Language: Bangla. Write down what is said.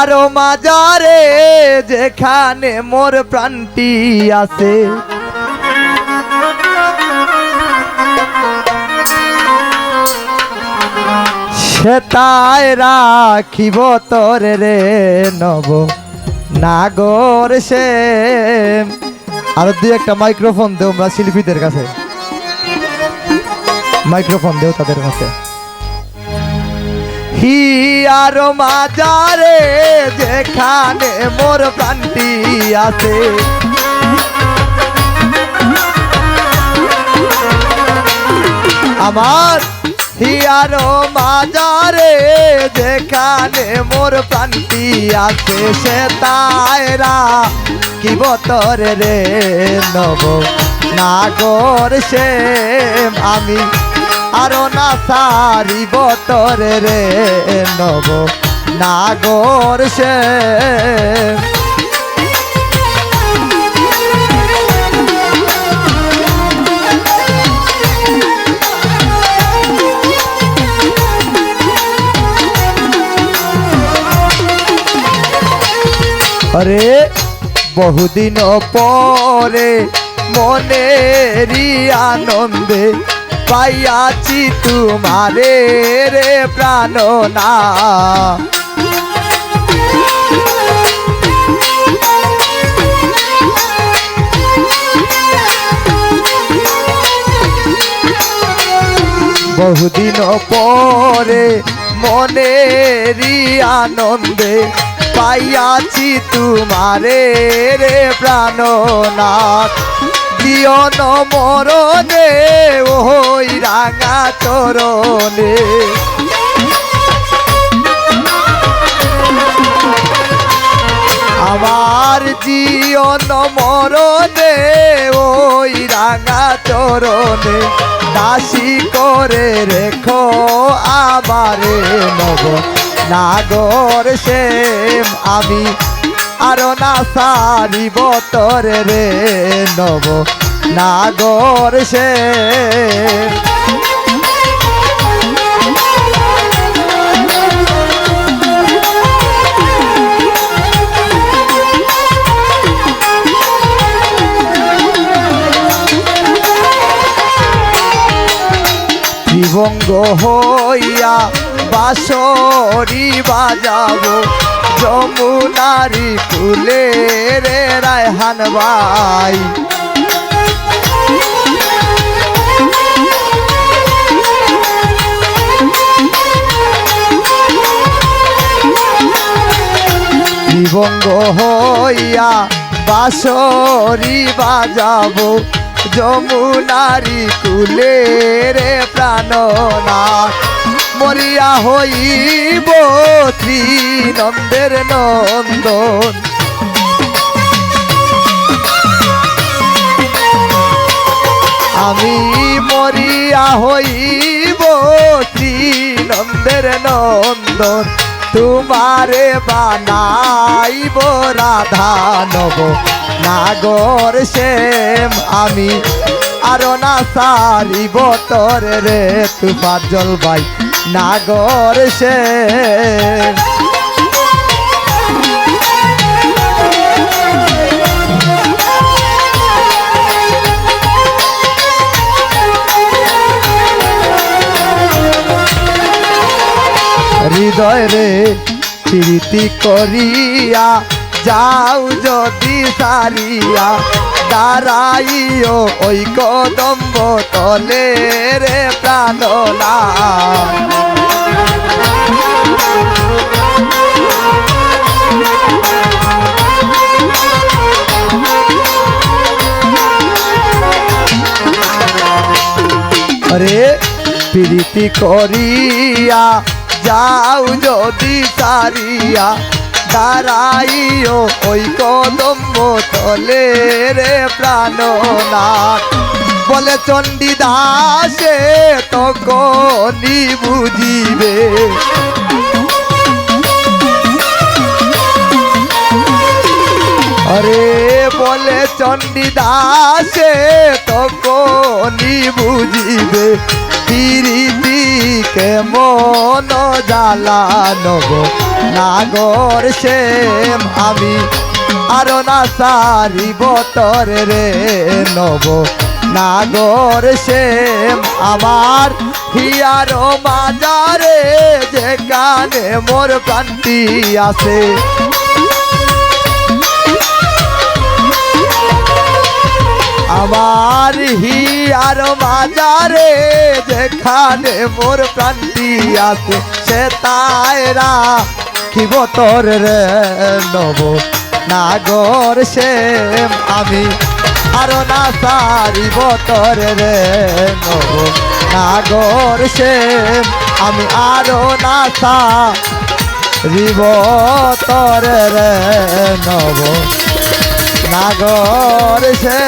আরও মাজারে যেখানে মোর প্রাণটি আছে। সেতায় রাখিব তোরে রে নব নাগর সে আর দুই একটা মাইক্রোফোন দেও আমরা শিল্পীদের কাছে। মাইক্রোফোন দেও তাদের কাছে। হিয়ার মাজারে যেখানে মোর প্রান্তি আছে। আমার হিয়ার মাজারে যেখানে মোর প্রান্তি আছে, সে তাইরা কি বতরে রে নব? নাগর সে আমি আরও না সারি বতরে রে নব নাগর সে। আরে বহুদিন পরে মনেরই আনন্দে পাইয়াছি তোমারে রে প্রাণনা বহুদিন পরে মনেরই আনন্দে পাইয়াছি তোমারে রে প্রাণনাথ। জীবন মরণে, ওই রাঙা চরণে আমার জীবন মরণে, ওই রাঙা চরণে দাসী করে রেখো আমারে নব নাগর সেম আমি আরও না সারিব তরে রে নব নাগর সেম জীবঙ্গ হইয়া বাসরি বাজাবো। যমুনারি কুলে রে রায়হান ভাই। জীবঙ্গ হইয়া বাসরি বাজাবো যমুনারি কুলে রে প্রাণনাথ। মরিয়া হইব নন্দের নন্দন। আমি মরিয়া হইব নন্দের নন্দন। তোমারে বানাইব রাধা নব। নাগর সেম আমি। আরও না সারিব তোর রে তুফার জলবাই নাগর সেম হৃদয় রে প্রীতি করিয়া যাও যদি সারিয়া। দাঁড়াইও ওই কদম্ব তলে রে প্রাণনা রে প্রীতি করিয়া যাও যদি সারিয়া দাঁড়াইও ওই কদম্ব তলে রে প্রাণনাথ। বলে চণ্ডী দাসে তখনই বুঝিবে। আরে বলে চণ্ডী দাসে তখনই বুঝিবে। পিরিতি কে মন জ্বালানব নাগর সেম আমি, আরও না সারিব তরে রে নব। নাগর সেম আমার, হিয়ার মাজারে যেখানে মোর প্রান্তি আছে। আমার হিয়ার মাজারে যেখানে মোর প্রান্তি আছে, সে তাইরা খিব তোর রে নব নাগর সেম আমি। আরও না সারিব তোর রে নব নাগর সেম আমি। আরও না সারিব তোর রে নব নাগর সে